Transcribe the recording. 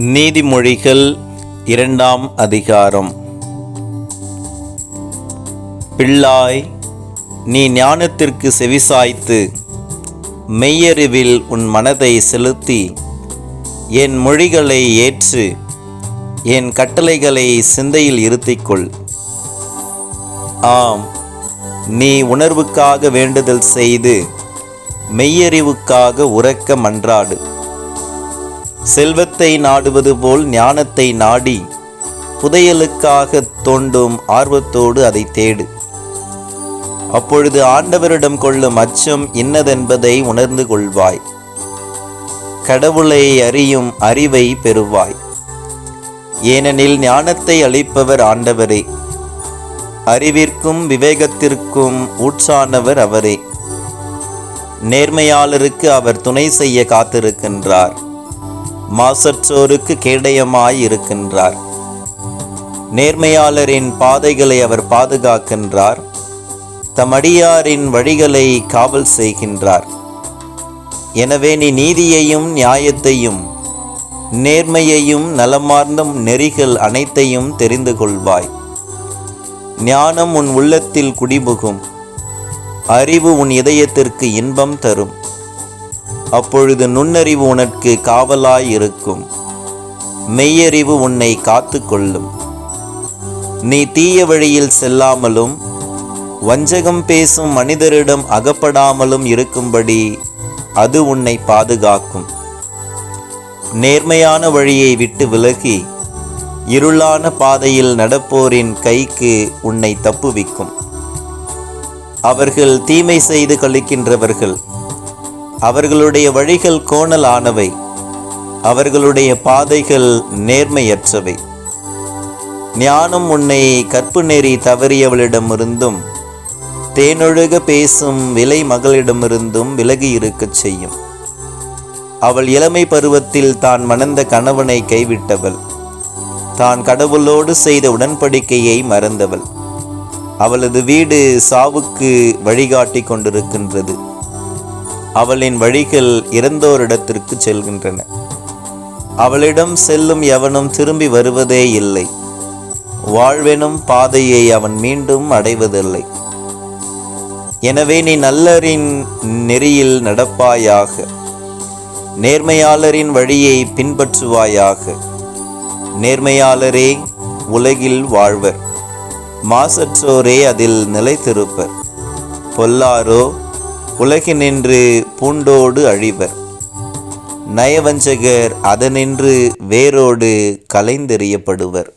நீதிமொழிகள் இரண்டாம் அதிகாரம். பிள்ளாய் நீ ஞானத்திற்கு செவிசாய்த்து மெய்யறிவில் உன் மனதை செலுத்தி என் மொழிகளை ஏற்று என் கட்டளைகளை சிந்தையில் இருத்திக்கொள். ஆம் நீ உணர்வுக்காக வேண்டுதல் செய்து மெய்யறிவுக்காக உறக்க மன்றாடு. செல்வத்தை நாடுவது போல் ஞானத்தை நாடி புதையலுக்காக தோண்டும் ஆர்வத்தோடு அதை தேடு. அப்பொழுது ஆண்டவரிடம் கொள்ளும் அச்சம் இன்னதென்பதை உணர்ந்து கொள்வாய். கடவுளை அறியும் அறிவை பெறுவாய். ஏனெனில் ஞானத்தை அளிப்பவர் ஆண்டவரே. அறிவிற்கும் விவேகத்திற்கும் ஊற்றானவர் அவரே. நேர்மையாளருக்கு அவர் துணை செய்ய காத்திருக்கின்றார். மாசற்றோருக்கு கேடயமாய் இருக்கின்றார் நேர்மையாளரின் பாதைகளை அவர் பாதுகாக்கின்றார். தம் அடியாரின் வழிகளை காவல் செய்கின்றார். எனவே நீ நீதியையும் நியாயத்தையும் நேர்மையையும் நலமார்ந்த நெறிகள் அனைத்தையும் தெரிந்து கொள்வாய். ஞானம் உன் உள்ளத்தில் குடிபுகும் அறிவு உன் இதயத்திற்கு இன்பம் தரும். அப்பொழுது நுண்ணறிவு உனக்கு காவலாய் இருக்கும் மெய்யறிவு உன்னை காத்து கொள்ளும் நீ தீய வழியில் செல்லாமலும் வஞ்சகம் பேசும் மனிதரிடம் அகப்படாமலும் இருக்கும்படி அது உன்னை பாதுகாக்கும். நேர்மையான வழியை விட்டு விலகி இருளான பாதையில் நடப்போரின் கைக்கு உன்னை தப்புவிக்கும். அவர்கள் தீமை செய்து கழிக்கின்றவர்கள். அவர்களுடைய வழிகள் கோணலானவை. அவர்களுடைய பாதைகள் நேர்மையற்றவை. ஞானம் உன்னை கற்பு நெறி தவறியவளிடமிருந்தும் தேனொழுக பேசும் விலை மகளிடமிருந்தும் விலகி இருக்கச் செய்யும். அவள் இளமை பருவத்தில் தான் மணந்த கணவனை கைவிட்டவள். தான் கடவுளோடு செய்த உடன்படிக்கையை மறந்தவள். அவளது வீடு சாவுக்கு வழிகாட்டி கொண்டிருக்கின்றது. அவளின் வழிகள் இறந்தோரிடத்திற்கு செல்கின்றன. அவளிடம் செல்லும் எவனும் திரும்பி வருவதே இல்லை. வாழ்வெனும் பாதையை அவன் மீண்டும் அடைவதில்லை. எனவே நீ நல்லரின் நெறியில் நடப்பாயாக. நேர்மையாளரின் வழியை பின்பற்றுவாயாக. நேர்மையாளரே உலகில் வாழ்வர். மாசற்றோரே அதில் நிலைத்திருப்பர். பொல்லாரோ உலகினின்று பூண்டோடு அழிவர். நயவஞ்சகர் அதனின்று வேரோடு கலைந்தெறியப்படுவர்.